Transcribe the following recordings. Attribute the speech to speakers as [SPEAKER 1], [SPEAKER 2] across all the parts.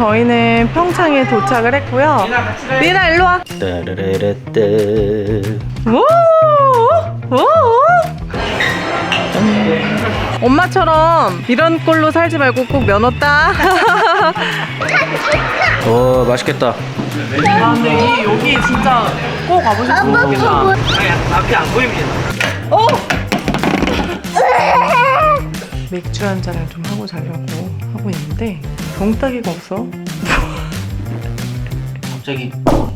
[SPEAKER 1] 저희는 평창에 도착을 했고요. 리나 일로 와.
[SPEAKER 2] 따르르르뜨
[SPEAKER 1] 오! 오! 엄마처럼 이런 꼴로 살지 말고 꼭 면허 따.
[SPEAKER 2] 어 맛있겠다
[SPEAKER 1] 아 근데 이 여기 진짜 꼭 와보셨으면 좋겠다.
[SPEAKER 2] 앞이 안 보입니다
[SPEAKER 1] 어! 맥주 한 잔을 좀 하고 자려고 하고 있는데 병따기가 없어.
[SPEAKER 2] 갑자기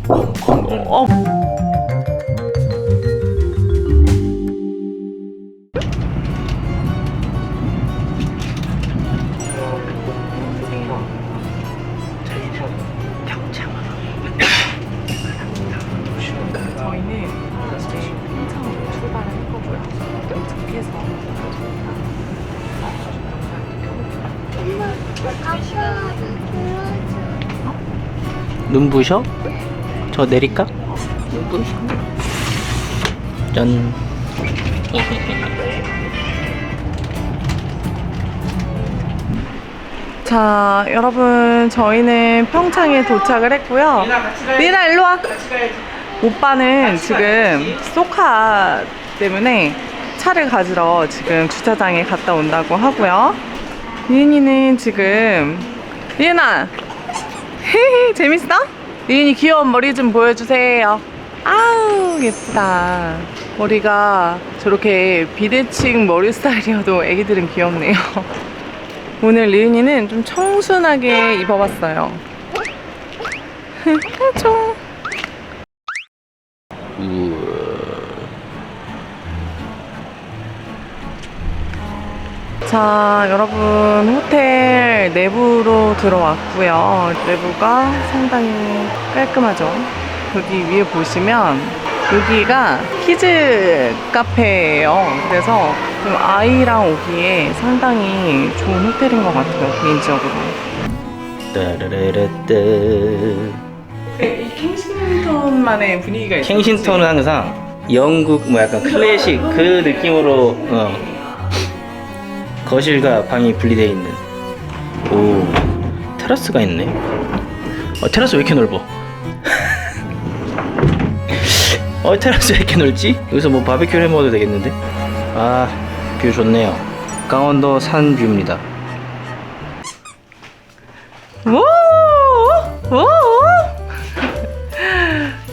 [SPEAKER 1] 어.
[SPEAKER 2] 눈부셔? 저 내릴까? 눈부셔 짠
[SPEAKER 1] 자, 여러분 저희는 평창에 도착을 했고요. 리나 일로 와. 오빠는 지금 소카 때문에 차를 가지러 지금 주차장에 갔다 온다고 하고요. 리은이는 지금 리은아 재밌어? 리은이 귀여운 머리 좀 보여주세요. 아우 예쁘다. 머리가 저렇게 비대칭 머리 스타일이어도 애기들은 귀엽네요. 오늘 리은이는 좀 청순하게 입어봤어요. 총. 자, 여러분 호텔 내부로 들어왔고요. 내부가 상당히 깔끔하죠. 여기 위에 보시면 여기가 키즈 카페예요. 그래서 좀 아이랑 오기에 상당히 좋은 호텔인 것 같아요. 개인적으로.
[SPEAKER 2] 따르르르뜨
[SPEAKER 1] 이 킹싱턴만의 분위기가 있어요.
[SPEAKER 2] 킹싱턴은 항상 영국 뭐 약간 클래식 그 느낌으로 어. 거실과 방이 분리되어 있는 오 테라스가 있네 어 테라스 왜 이렇게 넓어 어 테라스 왜 이렇게 넓지 여기서 뭐 바베큐를 해 먹어도 되겠는데 아 뷰 좋네요 강원도 산 뷰입니다
[SPEAKER 1] 오! 오!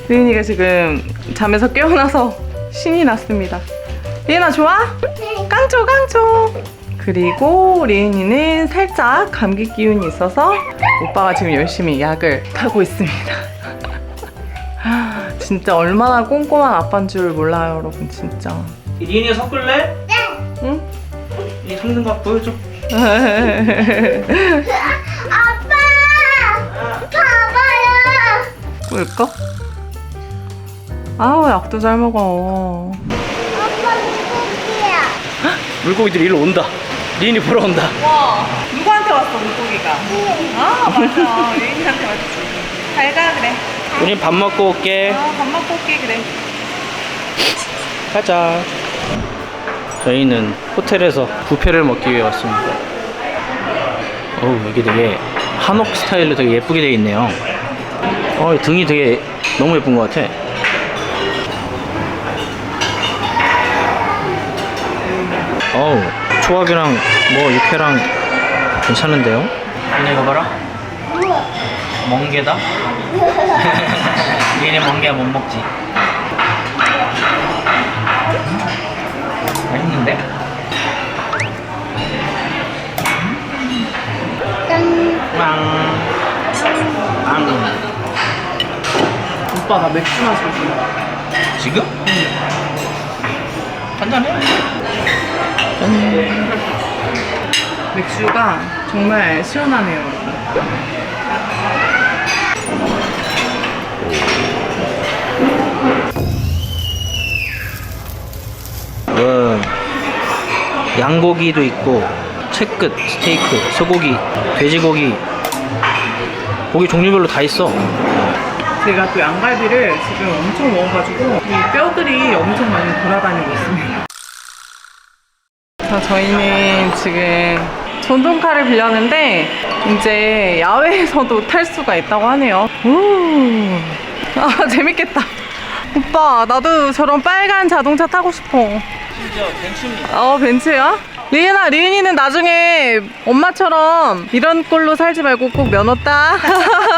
[SPEAKER 1] 리은이가 지금 잠에서 깨어나서 신이 났습니다. 리은아 좋아? 깡초 깡초. 그리고 리은이는 살짝 감기 기운이 있어서 오빠가 지금 열심히 약을 타고 있습니다. 진짜 얼마나 꼼꼼한 아빠인 줄 몰라요, 여러분 진짜.
[SPEAKER 2] 리인이가 섞을래?
[SPEAKER 1] 응?
[SPEAKER 2] 이 성능각 보여줘
[SPEAKER 3] 아빠! 봐봐요!
[SPEAKER 1] 뭘까? 아우 약도 잘 먹어.
[SPEAKER 3] 아빠 물고기야.
[SPEAKER 2] 물고기들이 일로 온다 리인이 보러 온다
[SPEAKER 1] 와, 누구한테 왔어, 물고기가? 아, 맞아. 유인이한테 왔지. 잘 가, 그래.
[SPEAKER 2] 우린 밥 먹고 올게
[SPEAKER 1] 아, 밥 먹고 올게, 그래.
[SPEAKER 2] 가자. 저희는 호텔에서 뷔페를 먹기 위해 왔습니다. 어우, 여기 되게 한옥 스타일로 되게 예쁘게 되어 있네요. 어, 등이 되게 너무 예쁜 것 같아. 어우, 초밥이랑 뭐 육회랑 괜찮은데요? 얘네 이거 봐라. 멍게다? 얘네 멍게야 못 먹지. 맛있는데?
[SPEAKER 3] 짠.
[SPEAKER 2] 빵. 빵.
[SPEAKER 1] 오빠, 나 맥주 마시고 싶어.
[SPEAKER 2] 지금? 한잔해.
[SPEAKER 1] 맥주가 정말 시원하네요.
[SPEAKER 2] 음, 양고기도 있고 채끝, 스테이크, 소고기, 돼지고기 고기 종류별로 다 있어.
[SPEAKER 1] 제가 또 양갈비를 지금 엄청 먹어가지고 이 뼈들이 엄청 많이 돌아다니고 있습니다. 자, 저희는 지금 전동카를 빌렸는데 이제 야외에서도 탈 수가 있다고 하네요. 우. 아 재밌겠다. 오빠 나도 저런 빨간 자동차 타고 싶어.
[SPEAKER 2] 심지어 벤츠입니다.
[SPEAKER 1] 어 벤츠야? 리은아 리은이는 나중에 엄마처럼 이런 꼴로 살지 말고 꼭 면허 따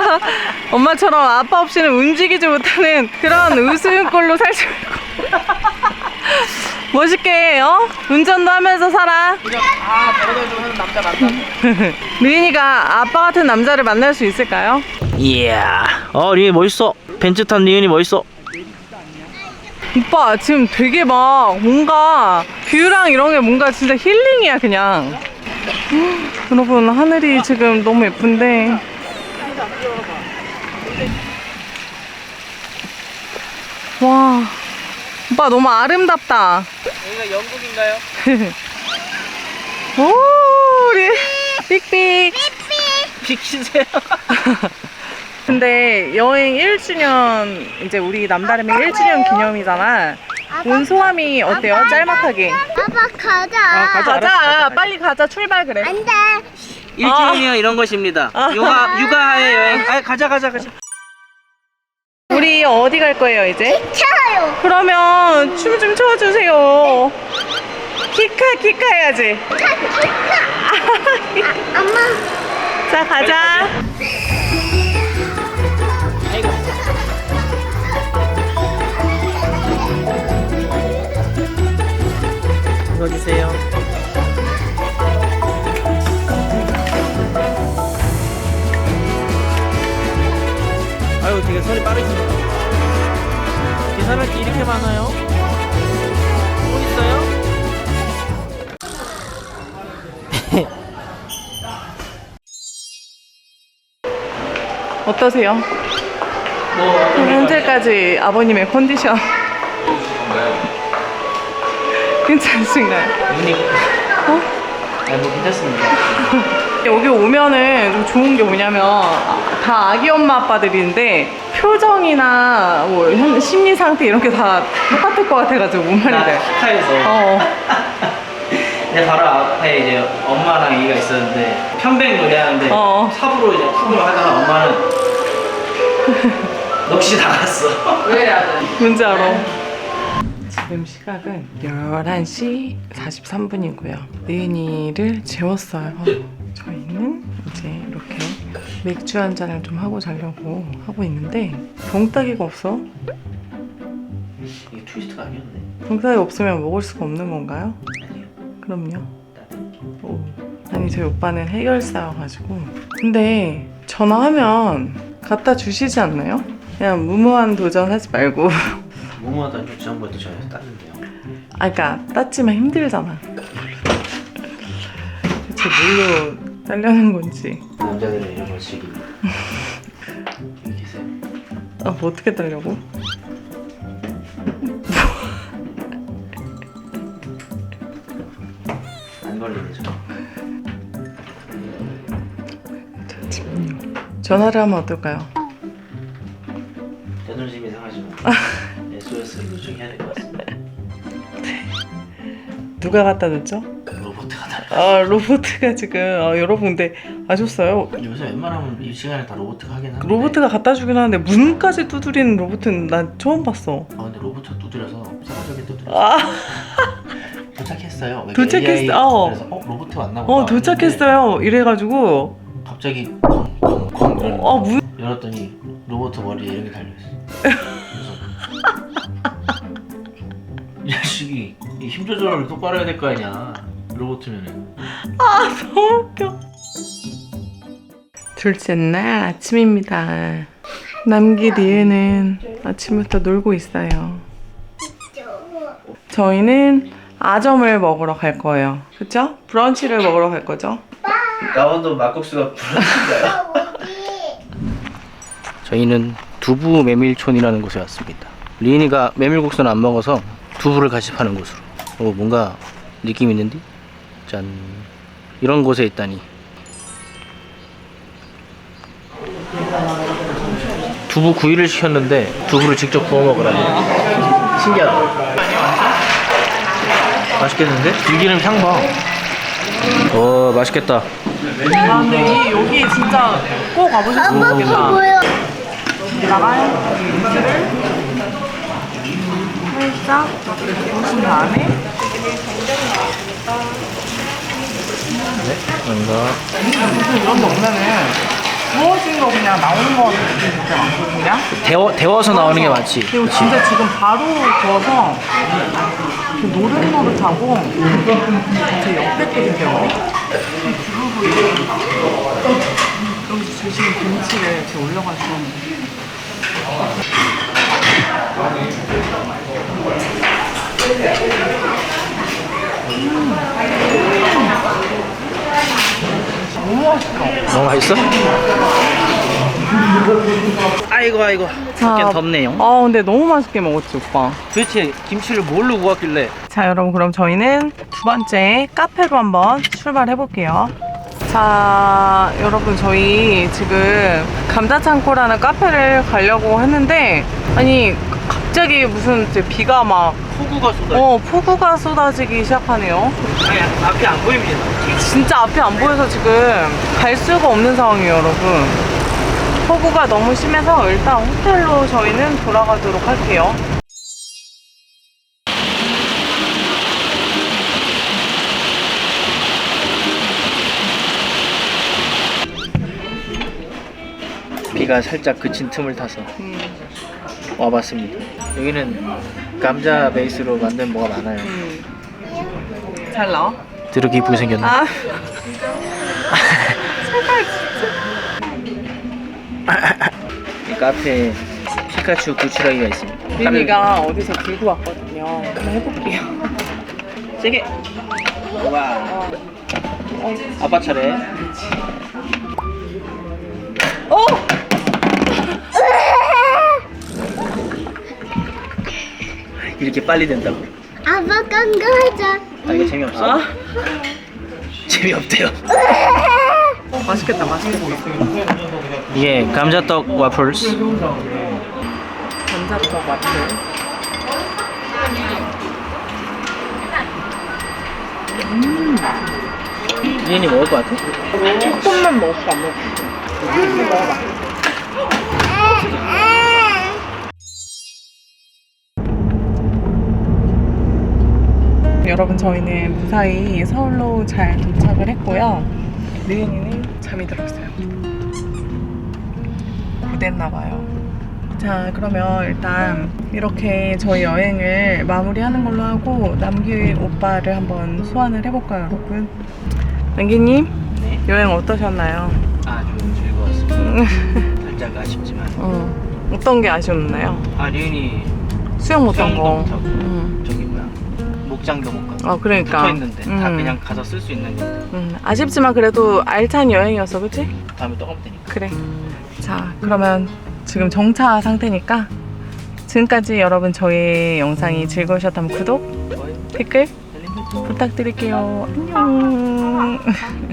[SPEAKER 1] 엄마처럼 아빠 없이는 움직이지 못하는 그런 우스운 꼴로 살지 말고 멋있게 어? 운전도 하면서 살아
[SPEAKER 2] 아, 데려다주고 하는 남자 만나.
[SPEAKER 1] 리은이가 아빠 같은 남자를 만날 수 있을까요?
[SPEAKER 2] 이야. 어, 리은이 멋있어. 벤츠 탄 리은이 멋있어.
[SPEAKER 1] 오빠 지금 되게 막 뭔가 뷰랑 이런 게 뭔가 진짜 힐링이야 그냥 음, 여러분 하늘이 지금 너무 예쁜데 와 오빠 너무 아름답다
[SPEAKER 2] 여기가 영국인가요?
[SPEAKER 1] 오 우리 삑삑
[SPEAKER 2] 비키세요.
[SPEAKER 1] 근데 여행 1주년 이제 우리 남다름의 1주년 기념이잖아 온 소감이 어때요? 짤막하게
[SPEAKER 3] 아빠 가자.
[SPEAKER 2] 아, 가자.
[SPEAKER 1] 가자
[SPEAKER 2] 알았어, 가자.
[SPEAKER 1] 빨리 가자 출발 그래
[SPEAKER 3] 안 돼.
[SPEAKER 2] 일주일이면 이런 것입니다.
[SPEAKER 1] 아.
[SPEAKER 2] 육아, 육아의 여행. 아, 가자, 가자, 가자.
[SPEAKER 1] 우리 어디 갈 거예요 이제?
[SPEAKER 3] 쳐요.
[SPEAKER 1] 그러면 춤 좀 춰주세요 키카 키카 해야지
[SPEAKER 3] 엄마.
[SPEAKER 1] 자 가자
[SPEAKER 2] 읽어주세요. 아유, 되게 손이 빠르십니 게 이렇게 많아요? 돈 있어요?
[SPEAKER 1] 어떠세요?
[SPEAKER 2] 뭐,
[SPEAKER 1] 현재까지 아버님의 컨디션 괜찮으신가요?
[SPEAKER 2] 눈이. 어? 아, 뭐, 괜찮습니다.
[SPEAKER 1] 여기 오면은 좀 좋은 게 뭐냐면 다 아기 엄마 아빠들인데 표정이나 뭐 현- 심리 상태 이런 게 다 똑같을 것 같아가지고 뭔 말인지 알죠?
[SPEAKER 2] 카에서.
[SPEAKER 1] 어.
[SPEAKER 2] 내 바로 앞에 이제 엄마랑 얘기가 있었는데 편백 노래하는데
[SPEAKER 1] 어.
[SPEAKER 2] 삽으로 이제 쿡을 하다가 엄마는 넋이 나갔어.
[SPEAKER 1] 뭔지 알아? 지금 시각은 11시 43분이고요. 리은이를 재웠어요. 저희는 이제 이렇게 맥주 한 잔을 좀 하고 자려고 하고 있는데 병따기가 없어?
[SPEAKER 2] 이게 트위스트가 아니었네.
[SPEAKER 1] 병따기 없으면 먹을 수가 없는 건가요?
[SPEAKER 2] 아니요.
[SPEAKER 1] 그럼요. 오. 아니 저희 오빠는 해결사여가지고 근데 전화하면 갖다 주시지 않나요? 그냥 무모한 도전 하지 말고
[SPEAKER 2] 뭐뭐하다 지난번에도 저희가 땄는데요.
[SPEAKER 1] 아 그니까 땄지만 힘들잖아 대체 뭘로 딸려는 건지
[SPEAKER 2] 남자들은 이런 걸 즐기. 여기 계세요.
[SPEAKER 1] 아 뭐 어떻게 딸려고?
[SPEAKER 2] 안 걸리네 저.
[SPEAKER 1] 전화를 하면 어떨까요?
[SPEAKER 2] 자존심이 상하지만 SOS를 요청해야 될 것 같습니다.
[SPEAKER 1] 누가 갖다 줬죠?
[SPEAKER 2] 로봇가.
[SPEAKER 1] 아 로보트가 지금 아, 여러분 근데 아셨어요?
[SPEAKER 2] 요새 웬만하면 이 시간에 다 로봇가 하긴 하는데.
[SPEAKER 1] 로보트가 갖다 주긴 하는데 문까지 두드리는 로보트는 난 처음 봤어
[SPEAKER 2] 아 근데 로봇가 두드려서 사과적인 두드려.
[SPEAKER 1] 아
[SPEAKER 2] 도착했어요.
[SPEAKER 1] 도착했어. 어.
[SPEAKER 2] 그래서 어 로봇 왔나 보다.
[SPEAKER 1] 어 도착했어요 이래가지고
[SPEAKER 2] 갑자기 쾅쾅쾅 이러는
[SPEAKER 1] 아
[SPEAKER 2] 거.
[SPEAKER 1] 문...
[SPEAKER 2] 열었더니 로봇 머리에 이런 게 달려 있어. 그래서 이 자식이 이힘 조절을 똑바로 해야 될 거 아니야. 로봇이면은.
[SPEAKER 1] 아 너무 웃겨 둘째 날 아침입니다 남기 리에는 아침부터 놀고 있어요 저희는 아점을 먹으러 갈 거예요 그쵸? 브런치를 먹으러 갈 거죠?
[SPEAKER 2] 강원도 막국수가 불안인가요?
[SPEAKER 3] 여기.
[SPEAKER 2] 저희는 두부 메밀촌이라는 곳에 왔습니다. 리인이가 메밀국수는 안 먹어서 두부를 같이 파는 곳으로. 오 뭔가 느낌 있는데? 짠. 이런 곳에 있다니. 두부 구이를 시켰는데 두부를 직접 구워 먹으라니. 신기하다. 맛있겠는데? 들기름 향 봐. 오 맛있겠다.
[SPEAKER 1] 아 근데 이 여기 진짜 꼭 와보셨으면 좋겠다. 육수를 살짝 부으신 다음에
[SPEAKER 2] 감사합니다.
[SPEAKER 1] 무슨 이런 거 보면은 구워진 거 그냥 나오는 거 진짜 많거든요.
[SPEAKER 2] 데워 데워서 나오는 게 맞지.
[SPEAKER 1] 그리고 진짜 지금 바로 구워서 그 노릇노릇하고 되게 역대급인데요. 이 두부부위 여기서 주시는 김치를 이렇게 올려가지고 맛있어.
[SPEAKER 2] 너무 맛있어? 아이고 아이고. 밖엔 덥네요.
[SPEAKER 1] 아 근데 너무 맛있게 먹었지 오빠.
[SPEAKER 2] 도대체 김치를 뭘로 구웠길래?
[SPEAKER 1] 자 여러분 그럼 저희는 두 번째 카페로 한번 출발해 볼게요 자 여러분 저희 지금 감자창고라는 카페를 가려고 했는데 아니 갑자기 무슨 이제 비가 막
[SPEAKER 2] 폭우가 쏟아.
[SPEAKER 1] 어, 폭우가 쏟아지기 시작하네요
[SPEAKER 2] 아니 앞이 안 보입니다.
[SPEAKER 1] 진짜 앞이 안 보여서 지금 갈 수가 없는 상황이에요 여러분 폭우가 너무 심해서 일단 호텔로 저희는 돌아가도록 할게요
[SPEAKER 2] 비가 살짝 그친 틈을 타서
[SPEAKER 1] 음,
[SPEAKER 2] 와봤습니다. 여기는 감자 베이스로 만든 뭐가 많아요.
[SPEAKER 1] 음. 잘 나와?
[SPEAKER 2] 드럽게 이쁘게 생겼네.
[SPEAKER 1] 아
[SPEAKER 2] 이 카페에 피카츄 구출하기가 있습니다.
[SPEAKER 1] 리미가 어디서 들고 왔거든요. 한번 해볼게요.
[SPEAKER 2] 세게. 와. 아빠 차례. 이렇게 빨리 된다고.
[SPEAKER 3] 아빠 깜깜하자.
[SPEAKER 2] 아 이거 재미없어? 재미없대요.
[SPEAKER 1] 맛있겠다, 맛있겠다.
[SPEAKER 2] 이게 감자떡 와플스.
[SPEAKER 1] 감자떡 마트.
[SPEAKER 2] 리엔이 먹을 것 같아?
[SPEAKER 1] 조금만 먹을까, 안 먹을까? 여러분 저희는 무사히 서울로 잘 도착을 했고요. 리은이는 잠이 들었어요. 고됐나봐요. 자 그러면 일단 이렇게 저희 여행을 마무리하는 걸로 하고 남기 오빠를 한번 소환을 해볼까요 여러분? 남기님
[SPEAKER 2] 네.
[SPEAKER 1] 여행 어떠셨나요?
[SPEAKER 2] 아주 즐거웠습니다. 살짝 아쉽지만.
[SPEAKER 1] 어, 어떤 게 아쉬웠나요?
[SPEAKER 2] 아 리은이
[SPEAKER 1] 수영 못한
[SPEAKER 2] 수영도
[SPEAKER 1] 거.
[SPEAKER 2] 못하고
[SPEAKER 1] 음.
[SPEAKER 2] 저기 목장도 못 가고
[SPEAKER 1] 아 그러니까.
[SPEAKER 2] 붙어 있는데 다
[SPEAKER 1] 음.
[SPEAKER 2] 그냥 가서 쓸 수 있는 거.
[SPEAKER 1] 음, 아쉽지만 그래도 알찬 여행이었어, 그치?
[SPEAKER 2] 다음에 또 가면 되니까.
[SPEAKER 1] 그래. 자, 그러면 지금 정차 상태니까 지금까지 여러분 저희 영상이 즐거우셨다면 구독. 댓글
[SPEAKER 2] 알림 설정.
[SPEAKER 1] 부탁드릴게요. 안녕.